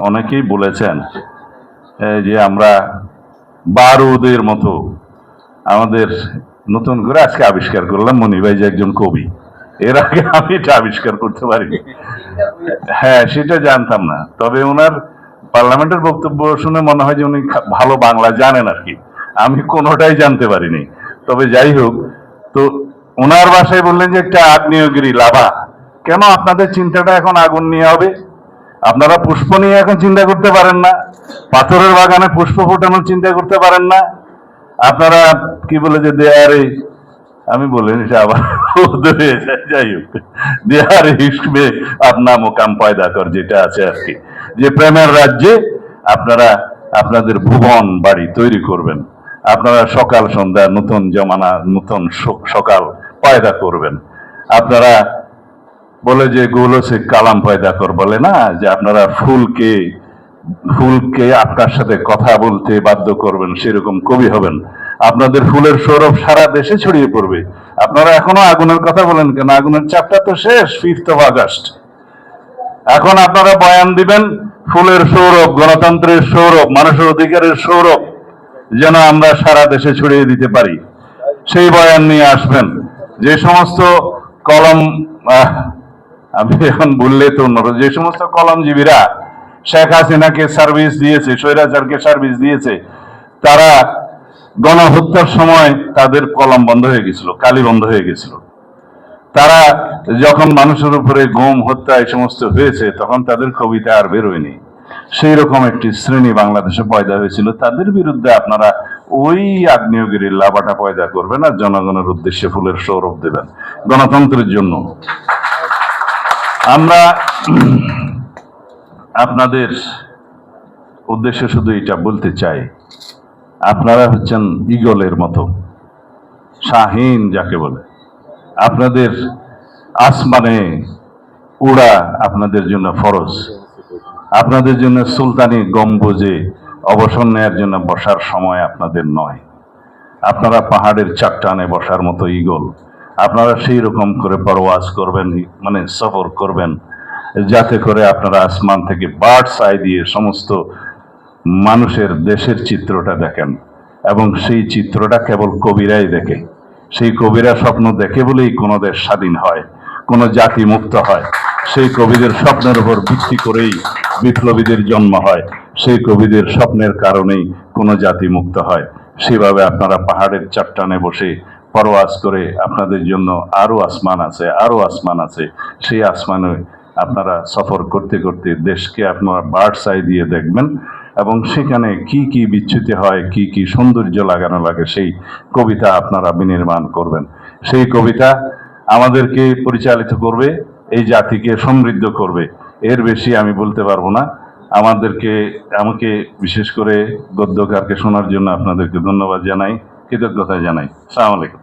অনেকেই বলেছেন যে আমরা বারুদের মতো আমাদের নতুন করে আজকে আবিষ্কার করলাম মনি ভাই যে একজন কবি। এর আগে আমি এটা আবিষ্কার করতে পারিনি। হ্যাঁ সেটা জানতাম না। তবে ওনার পার্লামেন্টের বক্তব্য শুনে মনে হয় যে উনি ভালো বাংলা জানেন আর কি। আমি কোনোটাই জানতে পারিনি। তবে যাই হোক, তো ওনার বাসায় বললেন যে একটা আগ্নেয়গিরি লাভা। কেন আপনাদের চিন্তাটা এখন আগুন নিয়ে হবে? আপনারা পুষ্প নিয়ে এখন চিন্তা করতে পারেন না। পাথরের বাগানে পুষ্প ফোটানোর চিন্তা করতে পারেন না। আপনারা কি বলে যে দেয়ারে আমি বলি এটা আবার যাই হোক। দেয়ারে ইস্কবে আপনার মোকাম পয়দা কর, যেটা আছে আর কি। যে প্রেমের রাজ্যে আপনারা আপনাদের ভুবন বাড়ি তৈরি করবেন। আপনারা সকাল সন্ধ্যা নতুন জমানা, নতুন সকাল পয়দা করবেন। আপনারা বলে যে গুলো সে কালাম পয়দা কর বলে না, যে আপনারা ফুলকে ফুলকে আপনার সাথে কথা বলতে বাধ্য করবেন, সেরকম কবি হবেন। আপনাদের ফুলের সৌরভ সারা দেশে ছড়িয়ে পড়বে। আপনারা এখনও আগুনের কথা বলেন কেন? আগুনের চাপটা তো শেষ ফিফথ অফ আগস্ট এখন আপনারা বয়ান দিবেন, ফুলের সৌরভ, গণতন্ত্রের সৌরভ, মানুষের অধিকারের সৌরভ, যেন আমরা সারা দেশে ছড়িয়ে দিতে পারি। সেই বয়ান নিয়ে আসবেন। যে সমস্ত কলম আমি এখন বললে তো অন্যরা যে সমস্ত কলমজীবীরা শেখ হাসিনাকে সার্ভিস দিয়েছে, স্বৈরাচারকে সার্ভিস দিয়েছে, তারা গণহত্যার সময় তাদের কলম বন্ধ হয়ে গেছিল, কালি বন্ধ হয়ে গেছিল। তারা যখন মানুষের উপরে গুম, হত্যা এই সমস্ত হয়েছে, তখন তাদের কবিতা আর বেরোয়নি সেই রকম একটি শ্রেণি বাংলাদেশে পয়দা হয়েছিল। তাদের বিরুদ্ধে আপনারা ওই আগ্নেয়গিরির লাভাটা পয়দা করবেন আর জনগণের উদ্দেশ্যে ফুলের সৌরভ দেবেন গণতন্ত্রের জন্য। আমরা আপনাদের উদ্দেশ্যে শুধু এটা বলতে চাই। আপনারা হচ্ছেন ইগলের মতো, শাহীন যাকে বলে। আপনাদের আসমানে উড়া আপনাদের জন্য ফরজ। আপনাদের জন্য সুলতানি গম্বুজে অবসর নেয়ার জন্য বসার সময় আপনাদের নয়। আপনারা পাহাড়ের চাট্টানে বসার মতো ইগল আপনারা সেই রকম করে পরওয়াজ করবেন মানে সফর করবেন, যাতে করে আপনারা আসমান থেকে বার্ডস আই দিয়ে সমস্ত মানুষের দেশের চিত্রটা দেখেন। এবং সেই চিত্রটা কেবল কবিরাই দেখে। সেই কবিরা স্বপ্ন দেখে বলেই কোনো দেশ স্বাধীন হয়, কোনো জাতি মুক্ত হয়। সেই কবিদের স্বপ্নের উপর ভিত্তি করেই বিপ্লবীদের জন্ম হয়। সেই কবিদের স্বপ্নের কারণেই কোনো জাতি মুক্ত হয়। সেভাবে আপনারা পাহাড়ের চাট্টানে বসে পরওয়াজ করে আপনাদের জন্য আরও আসমান আছে আরও আসমান আছে। সেই আসমানে আপনারা সফর করতে করতে দেশকে আপনারা বার্ডস আই দিয়ে দেখবেন এবং সেখানে কি কি বিচ্যুতি হয়, কি কি সৌন্দর্য লাগানো লাগে, সেই কবিতা আপনারা বিনির্মাণ করবেন। সেই কবিতা আমাদেরকে পরিচালিত করবে, এই জাতিকে সমৃদ্ধ করবে। এর বেশি আমি বলতে পারব না। আমাদেরকে, আমাকে বিশেষ করে গদ্যকারকে শোনার জন্য আপনাদেরকে ধন্যবাদ জানাই। কৃতজ্ঞতা জানাই। সালাম আলাইকুম।